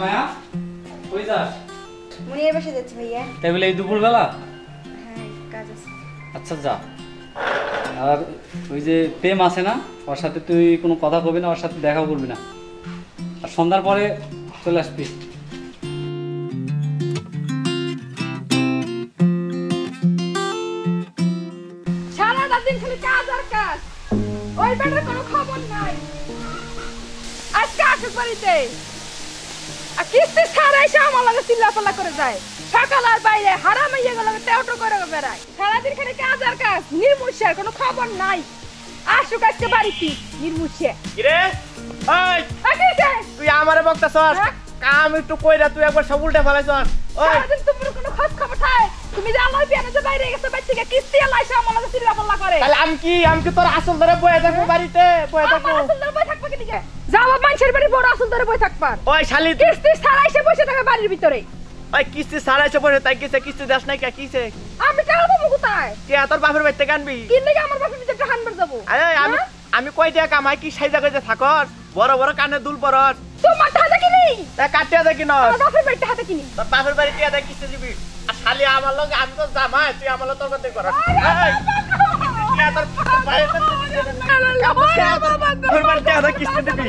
মায়া? কই যাস? মুনিয়ার বাসা যাচ্ছি ভাইয়া। তাই বলে এই দুপুরবেলা? হ্যাঁ কাজ আছে। আচ্ছা যা। আর ওই যে প্রেম আছে না ওর সাথে তুই কোনো কথা কবি না ওর সাথে দেখাও করবি না। আর সন্ধ্যার পরে চলে আসবি। সারাটা দিন খালি কাজ আর কাজ। ওই বেটার কোনো খবর নাই। আজকে আসুক বাড়িতে। কিস্তি ছাড়া এসে আমার লাগে চিল্লাপাল্লা করে যায়। সকাল আর বাইরে হারাম হয়ে গেল টেউটো করে বেড়ায়। সারাদিন খালি কাজ আর কাজ নির্মুষের কোনো খবর নাই। আসুক আজকে বাড়িতে নির্মুষে। কিরে? তুই আমারে বকতাছস হ্যাঁ? কাম একটু কইরা তুই একবার সব উল্টে ফেলাইছস ওই! তোমার কোনো খোঁজ খবর থাকে তুমি যে আল্লাহ বিয়ানে যে বাইরে গেছে বাইরে থেকে কিস্তি আল্লাহ এসে আমার লাগে চিল্লাপাল্লা করে। তাহলে আমি কি আমি কি তোর আসল ধরে বয়ে থাকব বাড়িতে? বয়ে থাকব আসল ধরে বই থাকবা কি দিকে? যাও মানুষের বাড়ি বড় আসল ধরে বই থাকবার। ওই শালি কিস্তি ছাড়া এসে বসে থাকে বাড়ির ভিতরে। ওই কিস্তি সারাইছে বসে তাই কিসে কিস্তি দাস নাই কে কিসে? আমি টাকা পাবো কোথায়? কে তোর বাপের বাড়িতে কানবি কি লেগে আমার বাপের ভিতরে হানবার যাব? আরে আমি হ্যাঁ? আমি কই দিয়া কামাই? কি সাইজা কইতে থাকস? বড় বড় কানে দুল পরস। তোমার টাকা কিনি। তা কাটিয়া দেখি ন আমার বাপের বাড়িতে হাতে কিনি। তোর বাপের বাড়ি টিয়া দেখ কিস্তি দিবি? আর শালি আমার লগে আমি তো জামাই তুই আমার লগে তোর করতে করস এই, তোর বাইরে তোর বাড়ি কিস্তি দিবি?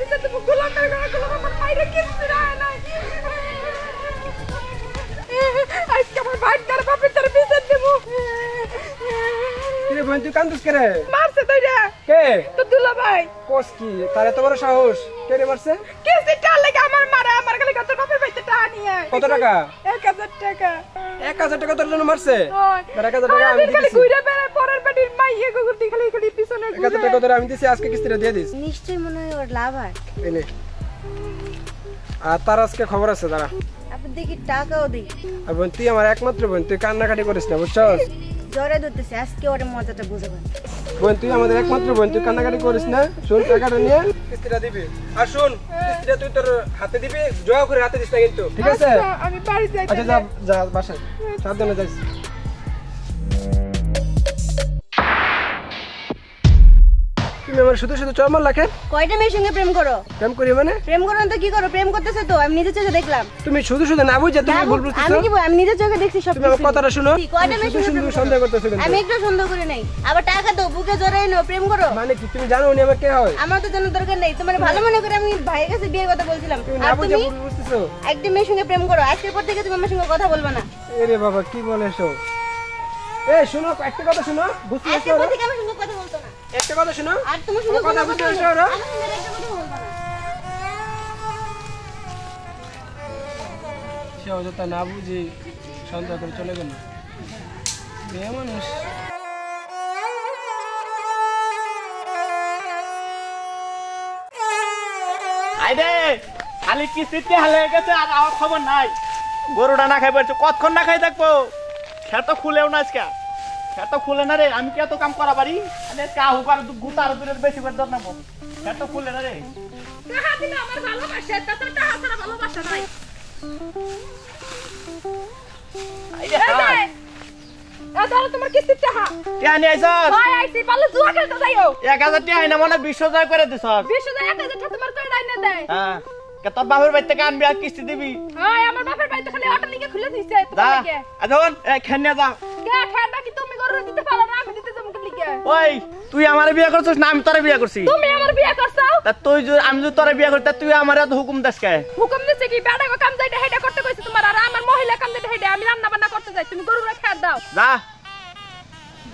তার বাচ্চারা তুমি গোলাম করে গোলাম গোলাম মাইরে কিস্তি রায় নাই আজকে আমার বাচ্চার বাপের তার পিছিয়ে দেবো কিরে বোন তুই কান্দুস কে মারছে তুই রে কে? তো দুলা ভাই। কোস কি? তার বড় সাহস। কে রে মারছে? কিস্তি টাল লাগে আমার মারা? আমার গেলে কত বাপের টাকা নিয়ে কত টাকা? এক হাজার টাকা। এক হাজার টাকা তোর জন্য মারছে। ওই, তার এক হাজার টাকা আমি দিতেছি ঘুরে বেড়ায় পরের বাড়ির মাইয়ে গুগুর টাকা তোর আমি দিছি আজকে কিস্তিটা দিয়ে দিস। নিশ্চয়ই মনে হয় ওর লাভ হয়। এনে আর তার আজকে খবর আছে দাঁড়া। আপনি দেখি টাকাও দিই। আর বোন তুই আমার একমাত্র বোন তুই কান্নাকাটি করিস না বুঝছস? জ্বরে ধরতেছে আজকে ওর মজাটা বুঝাবেন বোন তুই আমাদের একমাত্র বোন তুই কান্নাকাটি করিস না। শোন টাকাটা নিয়ে। কিস্তিটা দিবি। আর শোন কিস্তিটা তুই তোর হাতে দিবি জয়া করে হাতে দিস না কিন্তু। ঠিক আছে? আচ্ছা, আমি বাড়ি যাই আচ্ছা যা যা বাসায়। সাবধানে যাইস। তুমি আমার শুধু শুধু চরমার লাখে কয়টা মেয়ের সঙ্গে প্রেম করো? প্রেম করি মানে? প্রেম করো তো কি করো? প্রেম করতেছো তো? আমি নিজের চোখে দেখলাম। তুমি শুধু শুধু না বুঝে তুমি ভুল বুঝতেছো? আমি কি আমি নিজের চোখে দেখছি সব তুমি আমার কথাটা শুনো। কয়টা মেয়ের সঙ্গে শুধু সন্দেহ করতেছো আমি একটু সন্দেহ করে নাই। আবার টাকা দাও বুকে জড়াই নাও প্রেম করো। মানে কি তুমি জানো উনি আমার কে হয়? আমার তো জানার দরকার নেই। তোমার ভালো মনে করে আমি ভাইয়ের কাছে বিয়ের কথা বলছিলাম। আর না বুঝে তুমি একটা মেয়ের সঙ্গে প্রেম করো। আজকের পর থেকে তুমি আমার সঙ্গে কথা বলবে না। এরে বাবা কি বলে এসো এই শোনো একটা কথা শোনো। বুঝতে পারছ আমার কথা বলতো না। একটা কথা শোনো। আর তোমার আমার কথা কোনো বুঝতে পারছ না। সে অযথা না বুঝি সন্দেহ করে চলে গেল। মেয়ে মানুষ। আইরে খালি কিস্তিতে হালে গেছে আর আমার খবর নাই। গরুটা না খাই পারছ কতক্ষণ না খাই থাকব? খের তো খুলেও না আজকে। খের তো খুলে না রে আমি কি এত কাম করা পারি? আরে কাহু করে গুতার দূরের বেশি করে দর নেব খের তো খুলে না রে। টাকা দিলে আমার ভালোবাসে? তাতে টাকা ছাড়া ভালোবাসা নাই। তোমার কিস্তির টাকা। টিয়া নিয়ে আইছ ভাই আইছি। পারলে জুয়া খেলতে যাইও। এক হাজার টিয়া মনে বিশ্ব জয় করে দিছ বিশ হাজার টাকা তোমার করে না দেয়। হ্যাঁ। কে তোর বাপের বাড়ি থেকে আনবি আর কিস্তি দিবি? হয় আমার বাপের বাড়িতে খালি অটো লিখে খুলে দিছে যা। এখন এই যা। কে ঠান্ডা কি তুমি গরু দিতে পারো না আমি দিতে যাব লিখে ওই তুই আমার বিয়ে করছিস না আমি তোরে বিয়ে করছি। তুমি আমার বিয়ে করছ? তা তুই যদি আমি যদি তোরে বিয়ে করি তুই আমার এত হুকুম দাস কে? হুকুম দিছে কি? বেড়া কাম যাইতে হেডা করতে কইছে তোমার আর আমার মহিলা কাম যাইতে হেডা আমি রান্না বান্না করতে যাই। তুমি গরুরা খেয়ে দাও। যা।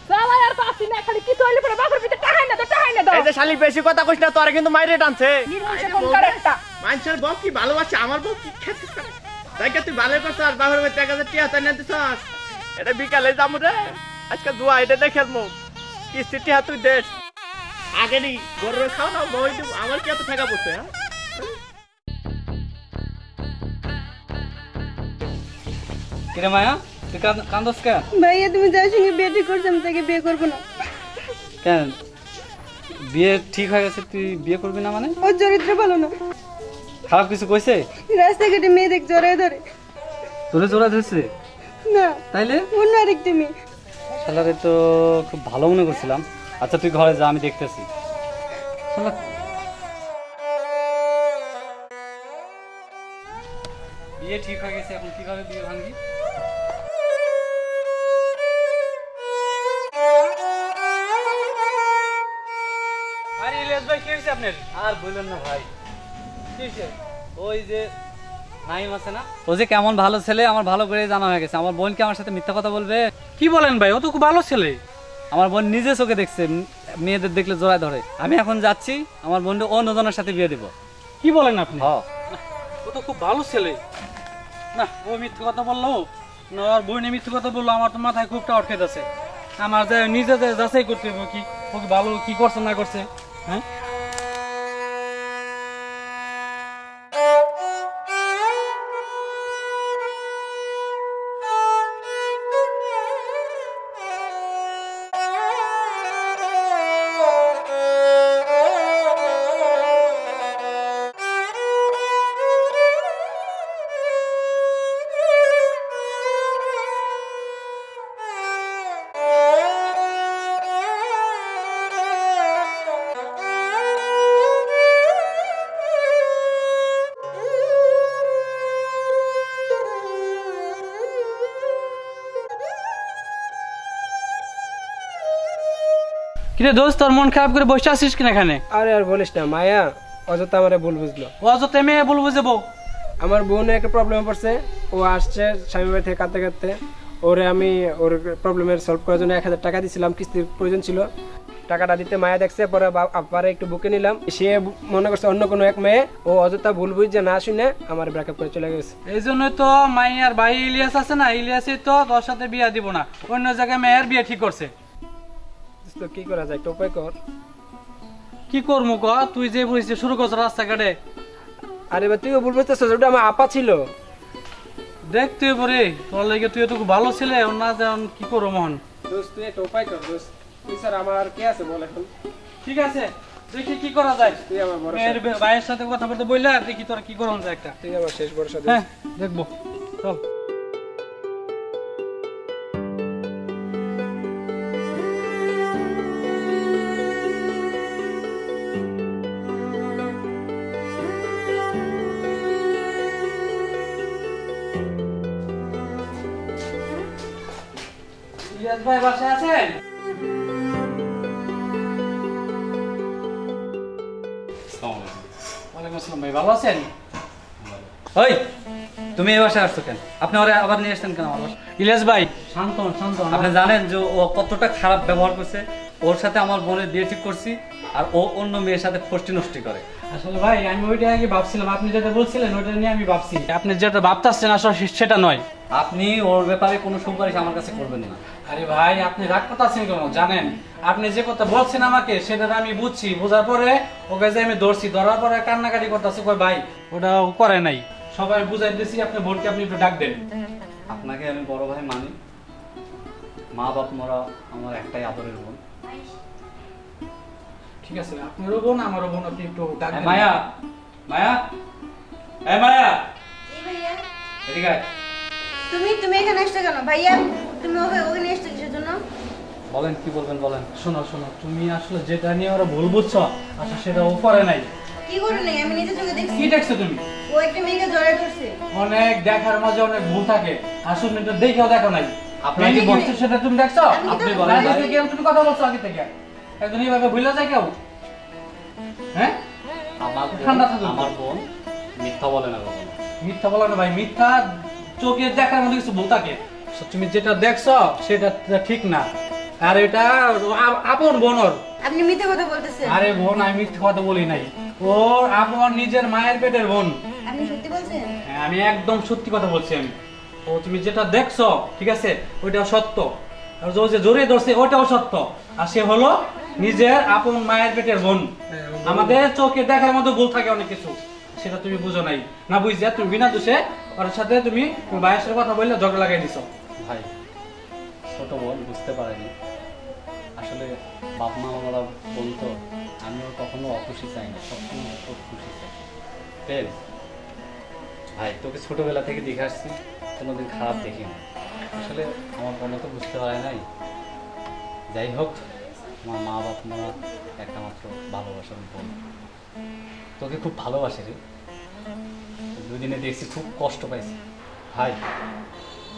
জ্বালা আর পাচ্ছি না খালি কিছু হইলে পরে বাপের ভিতরে টাহাই না দাও টাহাই না দাও। এই যে শালি বেশি কথা না তোরে কিন্তু মাইরে টানছে। নির্মূষে কোন করে মানুষের বউ কি ভালোবাসে? আমার বউ কি খেতে দেখে তুই ভালো করছ আর বাবার বাড়ি এক হাজার টিয়া তাই না দিছস। এটা বিকালে যাব রে। আজকে দুয়া এটা দেখে আসব কিস্তি টিয়া তুই দেশ। আগে নি গরুর খাও না বই আমার কি এত টাকা পড়ছে হ্যাঁ? কিরে মায়া তুই কান্দস কেন ভাইয়া তুমি যার সঙ্গে বিয়ে ঠিক করছ আমি তাকে বিয়ে করব না। কেন? বিয়ে ঠিক হয়ে গেছে তুই বিয়ে করবি না মানে? ওর চরিত্র ভালো না। খারাপ কিছু কইছে? রাস্তাঘাটে মেয়ে দেখ জড়ায় ধরে। তোরে জোড়া ধরছে? না। তাইলে? অন্য আরেকটা মেয়ে। শালারে তো খুব ভালো মনে করছিলাম। আচ্ছা তুই ঘরে যা আমি দেখতেছি। বিয়ে ঠিক হয়ে গেছে এখন কীভাবে বিয়ে ভাঙবি? আরে ইলিয়াস ভাই কি হয়েছে আপনার? আর বললেন না ভাই। কি হয়েছে? ওই যে নাইম আছে না? ও যে কেমন ভালো ছেলে আমার ভালো করে জানা হয়ে গেছে। আমার বোনকে আমার সাথে মিথ্যা কথা বলবে? কি বলেন ভাই? ও তো খুব ভালো ছেলে। আমার বোন নিজে চোখে দেখছে মেয়েদের দেখলে জোড়ায় ধরে। আমি এখন যাচ্ছি আমার বোনটা অন্য জনের সাথে বিয়ে দেবো। কি বলেন আপনি? হ। ও তো খুব ভালো ছেলে। না ও মিথ্যে কথা বলল। না আর বইনে মিথ্যে কথা বলল। আমার তো মাথায় খুব টাওয়ার খেতেছে আমার যে নিজে যাচাই করতে হবে কি ও কি ভালো কি করছে না করছে হ্যাঁ? কিরে দোস্ত তোর মন খারাপ করে বসে আছিস কিনা এখানে? আরে আর বলিস না মায়া অযথা আমার ভুল বুঝলো। অযথা মেয়ে ভুল বউ আমার বোন একটা প্রবলেমে পড়ছে ও আসছে স্বামী বাড়ি থেকে কাঁদতে কাঁদতে। ওরে আমি ওর প্রবলেমের সলভ করার জন্য এক হাজার টাকা দিয়েছিলাম কিস্তির প্রয়োজন ছিল। টাকাটা দিতে মায়া দেখছে পরে আব্বারে একটু বুকে নিলাম। সে মনে করছে অন্য কোনো এক মেয়ে ও অযথা ভুল বুঝছে না শুনে আমার ব্রেকআপ করে চলে গেছে। এই জন্যই তো মাইয়ার ভাই ইলিয়াস আছে না ইলিয়াসই তো তোর সাথে বিয়া দিব না অন্য জায়গায় মেয়ের বিয়ে ঠিক করছে। তো কি করা যায়? একটা উপায় কর। কি করব ক? তুই যে বুঝছিস শুরু করছ রাস্তাঘাটে। আরে বা তুইও ভুল বুঝতেছিস ওটা আমার আপা ছিল। দেখ তুই পরে তোর লেগে তুই তো ভালো ছিলে না যেমন কি করব মোহন। দোস্ত তুই একটা উপায় কর দোস্ত। তুই স্যার আমার কে আছে বল এখন? ঠিক আছে দেখি কি করা যায়। তুই আমার বড় মেয়ের ভাইয়ের সাথে কথা বলতে বললে আর দেখি তোরা কি করুন যায় একটা। তুই আমার শেষ ভরসা দোস্ত। হ্যাঁ দেখব। চল। ইলিয়াস ভাই বাসায় আছেন? ওয়ালাইকুম আসসালাম ভাই ভালো আছেন? ওই তুমি এই বাসায় আসছো কেন? আপনি ওরা আবার নিয়ে আসছেন কেন আমার ইলিয়াস ভাই শান্ত হন, শান্ত আপনি জানেন যে ও কতটা খারাপ ব্যবহার করছে। ওর সাথে আমার বোনের বিয়ে ঠিক করছি আর ও অন্য মেয়ের সাথে ফষ্টি নষ্টি করে। আসলে ভাই আমি ওইটা আগে ভাবছিলাম। আপনি যেটা বলছিলেন ওইটা নিয়ে আমি ভাবছি। আপনি যেটা ভাবতাছেন আসলে সেটা নয়। আপনি ওর ব্যাপারে কোনো সুপারিশ আমার কাছে করবেন না। আরে ভাই আপনি রাগ করতেছেন কেন? জানেন আপনি যে কথা বলছেন আমাকে সেটা আমি বুঝছি। বোঝার পরে ওকে যে আমি ধরছি ধরার পরে কান্নাকাটি করতেছে কই ভাই ওটা ও করে নাই। সবাই বুঝাই দিয়েছি আপনি বোনকে আপনি একটু ডাক দেন। আপনাকে আমি বড় ভাই মানি। মা বাপ মরা আমার একটাই আদরের বোন। ঠিক আছে আপনারও বোন আমারও বোন আপনি একটু ডাক দেন। মায়া মায়া এই মায়া। এই ভাইয়া। এদিকে আয়। তুমি তুমি এখানে আসছো কেন? ভাইয়া তুমি ওকে ওখানে আসছো কিসের জন্য? বলেন কি বলবেন বলেন? শোনো শোনো তুমি আসলে যেটা নিয়ে ওরা ভুল বুঝছ আসলে সেটা ও করে নাই। কি করে নাই? আমি নিজে চোখে দেখছি। কি দেখছ তুমি? ও একটা মেয়েকে জড়ায় ধরছে অনেক দেখার মাঝে অনেক ভুল থাকে। আসলে এটা দেখেও দেখো নাই। আপনি কি বলছো সেটা তুমি দেখছ? আপনি বলেন আগে। থেকে তুমি কথা বলছো আগে থেকে। একজন এইভাবে ভুলে যায় কেউ? হ্যাঁ? আমার ঠান্ডা থাকুন। আমার বোন মিথ্যা বলে না কখনো। মিথ্যা বলে না ভাই। মিথ্যা চোখে দেখার মধ্যে কিছু ভুল থাকে তুমি যেটা দেখছ সেটা ঠিক না। আর এটা আপন বোন ওর আপনি মিথ্যে কথা বলতেছেন। আরে বোন আমি মিথ্যা কথা বলি নাই। ওর আপন নিজের মায়ের পেটের বোন। আপনি সত্যি বলছেন? হ্যাঁ, আমি একদম সত্যি কথা বলছি আমি। ও তুমি যেটা দেখছ ঠিক আছে ওইটাও সত্য। আর ও যে জোরে ধরছে ওটাও সত্য। আর সে হলো নিজের আপন মায়ের পেটের বোন। আমাদের চোখে দেখার মতো ভুল থাকে অনেক কিছু। সেটা তুমি বুঝো নাই। না বুঝছে তুমি বিনা দোষে ওর সাথে তুমি সাথে কথা বললে ঝগড়া লাগাই দিছো। ভাই, ছোট বোন, বুঝতে পারেনি। আসলে বাপ মা বলা বোন তো আমিও কখনো অখুশি চাই না, সবসময় খুব খুশি চাই। প্রেম ভাই, তোকে ছোটবেলা থেকে দেখে আসছি, কোনোদিন খারাপ দেখিনি। আসলে আমার বোনও তো বুঝতে পারে নাই। যাই হোক, আমার মা বাপ মা একটা মাত্র ভালোবাসার বোন তোকে খুব ভালোবাসে রে। দুদিনে দেখছি খুব কষ্ট পাইছি। ভাই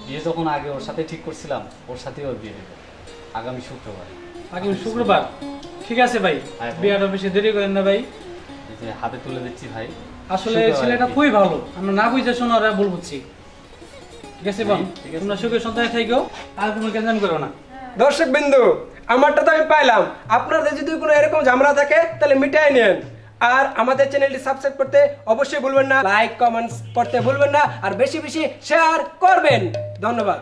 বিয়ে যখন আগে ওর সাথে ঠিক করছিলাম ওর সাথে ওর বিয়ে দেবো আগামী শুক্রবার। আগামী শুক্রবার? ঠিক আছে ভাই হ্যাঁ, ভাই। বিয়াটা বেশি দেরি করেন না ভাই। যে হাতে তুলে দিচ্ছি ভাই। আসলে ছেলেটা খুবই ভালো। আমরা না বুঝে শোনো ওরা ভুল বুঝছি। ঠিক আছে আছে। তোমরা সুখে সন্তানে থাকো আর কোনো কেন করো না। দর্শক বিন্দু আমারটা তো আমি পাইলাম। আপনাদের যদি কোনো এরকম ঝামেলা থাকে তাহলে মিটাই নেন আর আমাদের চ্যানেলটি সাবস্ক্রাইব করতে অবশ্যই ভুলবেন না লাইক কমেন্টস করতে ভুলবেন না, আর বেশি বেশি শেয়ার করবেন। ধন্যবাদ।